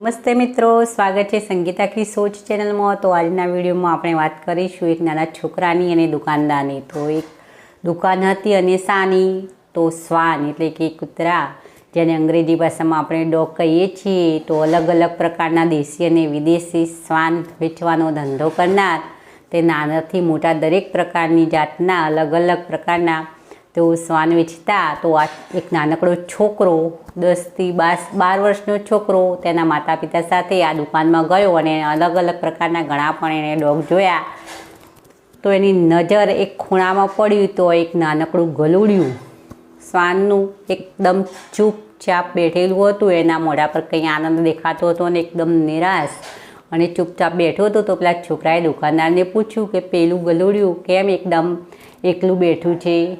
નમસ્તે મિત્રો, સ્વાગત છે સંગીતા કી સોચ ચેનલમાં. તો આજના વિડીયોમાં આપણે વાત કરીશું એક નાના છોકરાની અને દુકાનદારની. તો એક દુકાન હતી અને સાની તો શ્વાન એટલે કે કૂતરા, જેને અંગ્રેજી ભાષામાં આપણે ડોગ કહીએ છીએ. તો અલગ અલગ પ્રકારના દેશી અને વિદેશી શ્વાન વેચવાનો ધંધો કરનાર. તે નાનાથી મોટા દરેક પ્રકારની જાતના અલગ અલગ પ્રકારના તેઓ શ્વાન વેચતા તો આ એક નાનકડો છોકરો, દસથી બાર બાર વર્ષનો છોકરો, તેના માતા પિતા સાથે આ દુકાનમાં ગયો અને અલગ અલગ પ્રકારના ઘણા પણ એણે ડોગ જોયા. તો એની નજર એક ખૂણામાં પડ્યું તો એક નાનકડું ગલુડિયું. શ્વાનનું એકદમ ચૂપચાપ બેઠેલું હતું, એના મોઢા પર કંઈ આનંદ દેખાતો હતો અને એકદમ નિરાશ. અને ચૂપચાપ બેઠો હતો તો પેલા છોકરાએ દુકાનદારને પૂછ્યું કે, પેલું ગલુડિયું કેમ એકદમ એકલું બેઠું છે?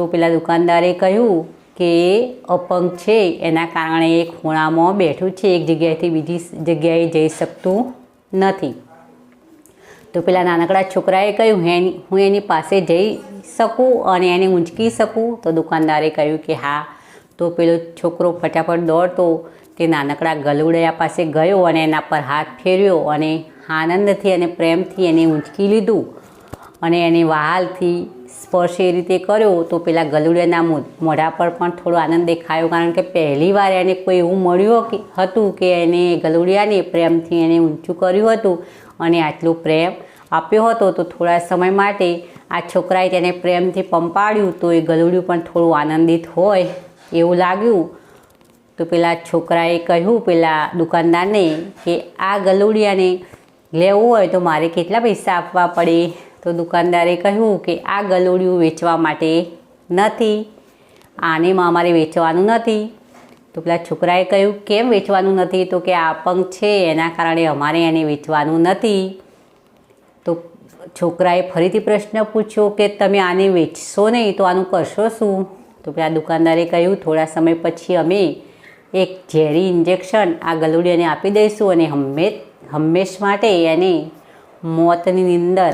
તો પેલા દુકાનદારે કહ્યું કે અપંગ છે, એના કારણે એ ખૂણામાં બેઠું છે, એક જગ્યાએથી બીજી જગ્યાએ જઈ શકતું નથી. તો પેલા નાનકડા છોકરાએ કહ્યું, હે, હું એની પાસે જઈ શકું અને એને ઊંચકી શકું? તો દુકાનદારે કહ્યું કે, હા. તો પેલો છોકરો ફટાફટ દોડતો, તે નાનકડા ગલુડિયા પાસે ગયો અને એના પર હાથ ફેર્યો અને આનંદથી અને પ્રેમથી એને ઊંચકી લીધું અને એને વહાલથી સ્પર્શ એ રીતે કર્યો તો પેલા ગલુડિયાના મોઢા પર પણ થોડો આનંદ દેખાયો. કારણ કે પહેલી વાર એને કોઈ એવું મળ્યું હતું કે એને ગલુડિયાને પ્રેમથી એને ઊંચું કર્યું હતું અને આટલું પ્રેમ આપ્યો હતો તો થોડા સમય માટે આ છોકરાએ તેને પ્રેમથી પંપાડ્યું તો એ ગલુડિયું પણ થોડું આનંદિત હોય એવું લાગ્યું. તો પેલા છોકરાએ કહ્યું, પેલા દુકાનદારને કે આ ગલુડિયાને લેવું હોય તો મારે કેટલા પૈસા આપવા પડે? તો દુકાનદારે કહ્યું કે આ ગલોડિયું વેચવા માટે નથી આને અમારે વેચવાનું નથી. તો પેલા છોકરાએ કહ્યું, કેમ વેચવાનું નથી? તો કે આ અપંગ છે, એના કારણે અમારે એને વેચવાનું નથી. તો છોકરાએ ફરીથી પ્રશ્ન પૂછ્યો કે, તમે આને વેચશો નહીં, તો આનું કરશો શું? તો પેલા દુકાનદારે કહ્યું, થોડા સમય પછી અમે એક ઝેરી ઇન્જેક્શન આ ગલુડિયાને આપી દઈશું અને હંમેશ હંમેશ માટે એને મોતની નીંદર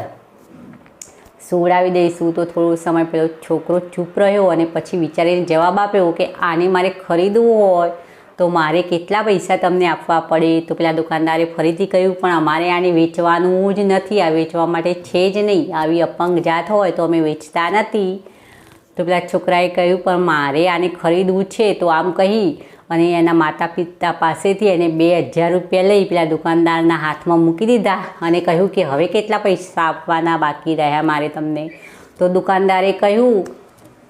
સુવડાવી દઈશું તો થોડો સમય પેલો છોકરો ચૂપ રહ્યો અને પછી વિચારીને જવાબ આપ્યો કે આને મારે ખરીદવું હોય તો મારે કેટલા પૈસા તમને આપવા પડે? તો પેલા દુકાનદારે ફરીથી કહ્યું, પણ અમારે આને વેચવાનું જ નથી. આ વેચવા માટે છે જ નહીં. આવી અપંગ જાત હોય તો અમે વેચતા નથી. તો પેલા છોકરાએ કહ્યું, પણ મારે આને ખરીદવું છે તો આમ કહી અને એના માતા પિતા પાસેથી એને બે હજાર રૂપિયા લઈ પેલા દુકાનદારના હાથમાં મૂકી દીધા અને કહ્યું કે હવે કેટલા પૈસા આપવાના બાકી રહ્યા મારે તમને? તો દુકાનદારે કહ્યું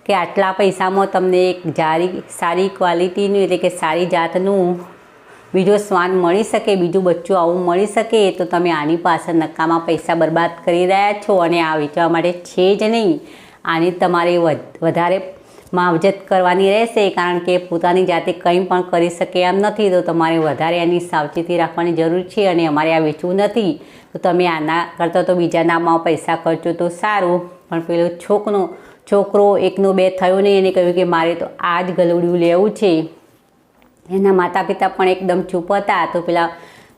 કે આટલા પૈસામાં તમને એક જારી, સારી ક્વોલિટીનું એટલે કે સારી જાતનું બીજો શ્વાન મળી શકે, બીજું બચ્ચું આવું મળી શકે, તો તમે આની પાછળ નકામા પૈસા બરબાદ કરી રહ્યા છો અને આ વેચવા માટે છે જ નહીં. આની તમારે વધ- વધારે માવજત કરવાની રહેશે, કારણ કે પોતાની જાતે કંઈ પણ કરી શકે એમ નથી. તો તમારે વધારે એની સાવચેતી રાખવાની જરૂર છે અને અમારે આ વેચવું નથી. તો તમે આના કરતાં તો બીજા નામમાં પૈસા ખર્ચો તો સારું, પણ પેલો છોકરો છોકરો એકનો બે થયો નહીં, એને કહ્યું કે મારે તો આ જ ગલુડિયું લેવું છે. એના માતા પિતા પણ એકદમ ચૂપ હતા. તો પેલા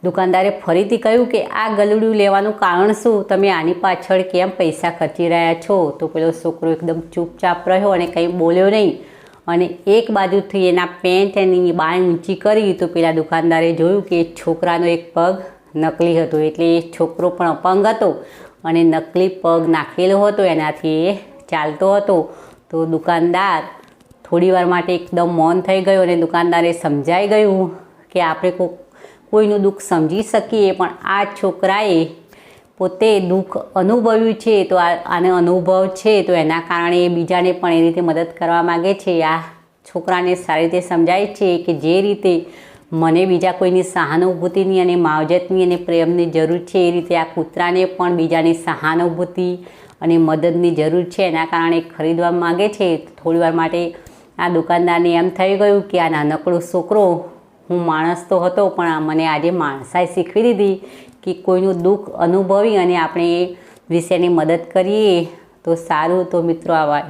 દુકાનદારે ફરીથી કહ્યું કે આ ગલુડિયું લેવાનું કારણ શું? તમે આની પાછળ કેમ પૈસા ખર્ચી રહ્યા છો? તો પેલો છોકરો એકદમ ચૂપચાપ રહ્યો અને કંઈ બોલ્યો નહીં. અને એક બાજુથી એના પેન્ટ એની બાય ઊંચી કરી તો પેલા દુકાનદારે જોયું કે છોકરાનો એક પગ નકલી હતો. એટલે એ છોકરો પણ અપંગ હતો અને નકલી પગ નાખેલો હતો, એનાથી એ ચાલતો હતો. તો દુકાનદાર થોડી વાર માટે એકદમ મૌન થઈ ગયો અને દુકાનદારે સમજાઈ ગયું કે આપણે કો કોઈનું દુઃખ સમજી શકીએ, પણ આ છોકરાએ પોતે દુઃખ અનુભવ્યું છે, તો આને અનુભવ છે, તો એના કારણે એ બીજાને પણ એ રીતે મદદ કરવા માગે છે. આ છોકરાને સારી રીતે સમજાય છે કે જે રીતે મને બીજા કોઈની સહાનુભૂતિની અને માવજતની અને પ્રેમની જરૂર છે, એ રીતે આ કૂતરાને પણ બીજાની સહાનુભૂતિ અને મદદની જરૂર છે, એના કારણે ખરીદવા માગે છે. થોડી વાર માટે આ દુકાનદારને એમ થઈ ગયું કે આ નાનકડો છોકરો હું માણસ તો હતો, પણ આ મને આજે માણસાઈ શીખવી દીધી કે કોઈનું દુઃખ અનુભવી અને આપણે એ વિશેની મદદ કરીએ, તો સારું. તો મિત્રો, આ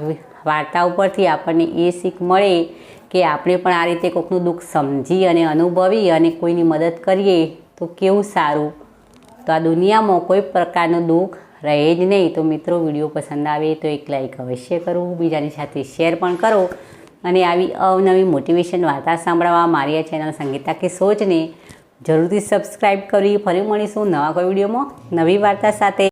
વાર્તા ઉપરથી આપણને એ શીખ મળે કે આપણે પણ આ રીતે કોઈકનું દુઃખ સમજી અને અનુભવી અને કોઈની મદદ કરીએ, તો કેવું સારું? તો આ દુનિયામાં કોઈ પ્રકારનું દુઃખ રહે જ નહીં. તો મિત્રો, વીડિયો પસંદ આવે તો એક લાઈક અવશ્ય કરવું બીજાની સાથે શેર પણ કરો. અને આવી અવનવી મોટિવેશન વાર્તા સાંભળવા મારી આ ચેનલ સંગીતા કે સોચને જરૂરથી સબસ્ક્રાઈબ કરી, ફરી મળીશું નવા કોઈ વિડીયોમાં નવી વાર્તા સાથે.